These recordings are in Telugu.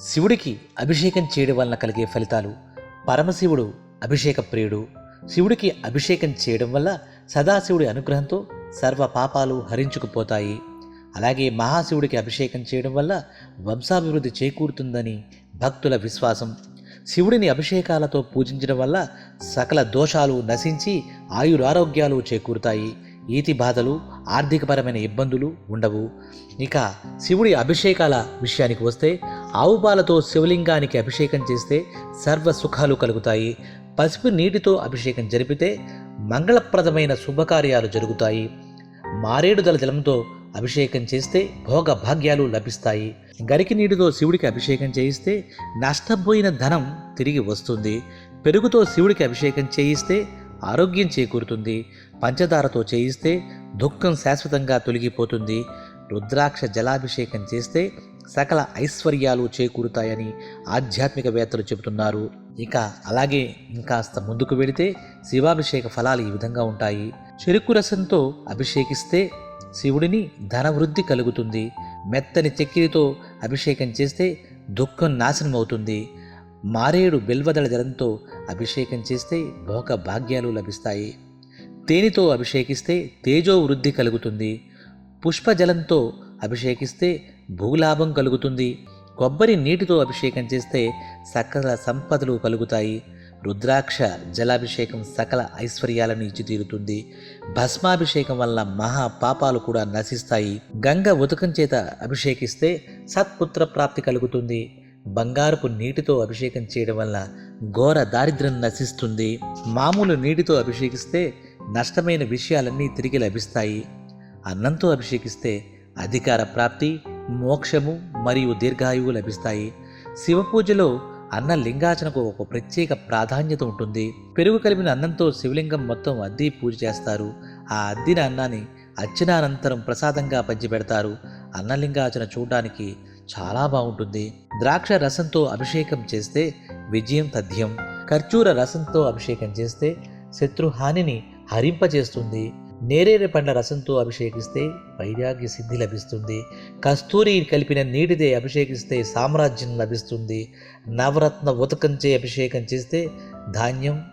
శివుడికి అభిషేకం చేయడం వలన కలిగే ఫలితాలు. పరమశివుడు అభిషేక ప్రియుడు. శివుడికి అభిషేకం చేయడం వల్ల సదాశివుడి అనుగ్రహంతో సర్వ పాపాలు హరించుకుపోతాయి. అలాగే మహాశివుడికి అభిషేకం చేయడం వల్ల వంశాభివృద్ధి చేకూరుతుందని భక్తుల విశ్వాసం. శివుడిని అభిషేకాలతో పూజించడం వల్ల సకల దోషాలు నశించి ఆయురారోగ్యాలు చేకూరుతాయి. ఈతి బాధలు ఆర్థికపరమైన ఇబ్బందులు ఉండవు. ఇక శివుడి అభిషేకాల విషయానికి వస్తే ఆవు పాలతో శివలింగానికి అభిషేకం చేస్తే సర్వ సుఖాలు కలుగుతాయి. పసుపు నీటితో అభిషేకం జరిపితే మంగళప్రదమైన శుభకార్యాలు జరుగుతాయి. మారేడుదల జలంతో అభిషేకం చేస్తే భోగ భాగ్యాలు లభిస్తాయి. గరికి నీటితో శివుడికి అభిషేకం చేయిస్తే నష్టపోయిన ధనం తిరిగి వస్తుంది. పెరుగుతో శివుడికి అభిషేకం చేయిస్తే ఆరోగ్యం చేకూరుతుంది. పంచదారతో చేయిస్తే దుఃఖం శాశ్వతంగా తొలగిపోతుంది. రుద్రాక్ష జలాభిషేకం చేస్తే సకల ఐశ్వర్యాలు చేకూరుతాయని ఆధ్యాత్మికవేత్తలు చెబుతున్నారు. ఇక అలాగే ఇంకాస్త ముందుకు వెళితే శివాభిషేక ఫలాలు ఈ విధంగా ఉంటాయి. చెరుకు రసంతో అభిషేకిస్తే శివుడిని ధనవృద్ధి కలుగుతుంది. మెత్తని చక్కెరతో అభిషేకం చేస్తే దుఃఖం నాశనం అవుతుంది మారేడు బెల్వదల జలంతో అభిషేకం చేస్తే భోగ భాగ్యాలు లభిస్తాయి. తేనెతో అభిషేకిస్తే తేజో వృద్ధి కలుగుతుంది. పుష్పజలంతో అభిషేకిస్తే భూలాభం కలుగుతుంది. కొబ్బరి నీటితో అభిషేకం చేస్తే సకల సంపదలు కలుగుతాయి. రుద్రాక్ష జలాభిషేకం సకల ఐశ్వర్యాలను ఇచ్చి తీరుతుంది భస్మాభిషేకం వల్ల మహా పాపాలు కూడా నశిస్తాయి. గంగ ఉతకం చేత అభిషేకిస్తే సత్పుత్ర ప్రాప్తి కలుగుతుంది. బంగారపు నీటితో అభిషేకం చేయడం వల్ల ఘోర దారిద్ర్యం నశిస్తుంది. మామూలు నీటితో అభిషేకిస్తే నష్టమైన విషయాలన్నీ తిరిగి లభిస్తాయి. అన్నంతో అభిషేకిస్తే అధికార ప్రాప్తి మోక్షము మరియు దీర్ఘాయువు లభిస్తాయి. శివ పూజలో అన్న లింగాచనకు ఒక ప్రత్యేక ప్రాధాన్యత ఉంటుంది. పెరుగు కలిపిన అన్నంతో శివలింగం మొత్తం అద్దీ పూజ చేస్తారు. ఆ అద్దిన అన్నాన్ని అర్చనానంతరం ప్రసాదంగా పంచిపెడతారు. అన్నలింగాచన చూడడానికి చాలా బాగుంటుంది. ద్రాక్ష రసంతో అభిషేకం చేస్తే విజయం తథ్యం. ఖర్జూర రసంతో అభిషేకం చేస్తే శత్రుహానిని హరింపజేస్తుంది. నేరేడు పండ్ల రసంతో అభిషేకిస్తే వైరాగ్య సిద్ధి లభిస్తుంది. కస్తూరి కలిపిన నీటిదే అభిషేకిస్తే సామ్రాజ్యం లభిస్తుంది. నవరత్న ఉతకంచే అభిషేకం చేస్తే ధాన్యం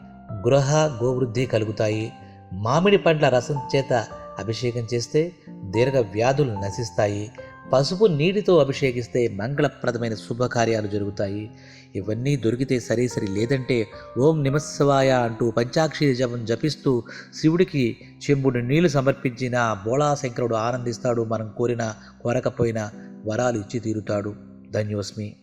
గృహ గోవృద్ధి కలుగుతాయి. మామిడి పండ్ల రసం చేత అభిషేకం చేస్తే దీర్ఘ వ్యాధులు నశిస్తాయి. పసుపు నీటితో అభిషేకిస్తే మంగళప్రదమైన శుభకార్యాలు జరుగుతాయి. ఇవన్నీ దొరికితే సరే సరి లేదంటే ఓం నిమస్సవాయ అంటూ పంచాక్షరి జపం జపిస్తూ శివుడికి చెంబుడు నీళ్ళు సమర్పించిన బోళాశంకరుడు ఆనందిస్తాడు. మనం కోరిన కోరకపోయినా వరాలు ఇచ్చి తీరుతాడు. ధన్యోస్మి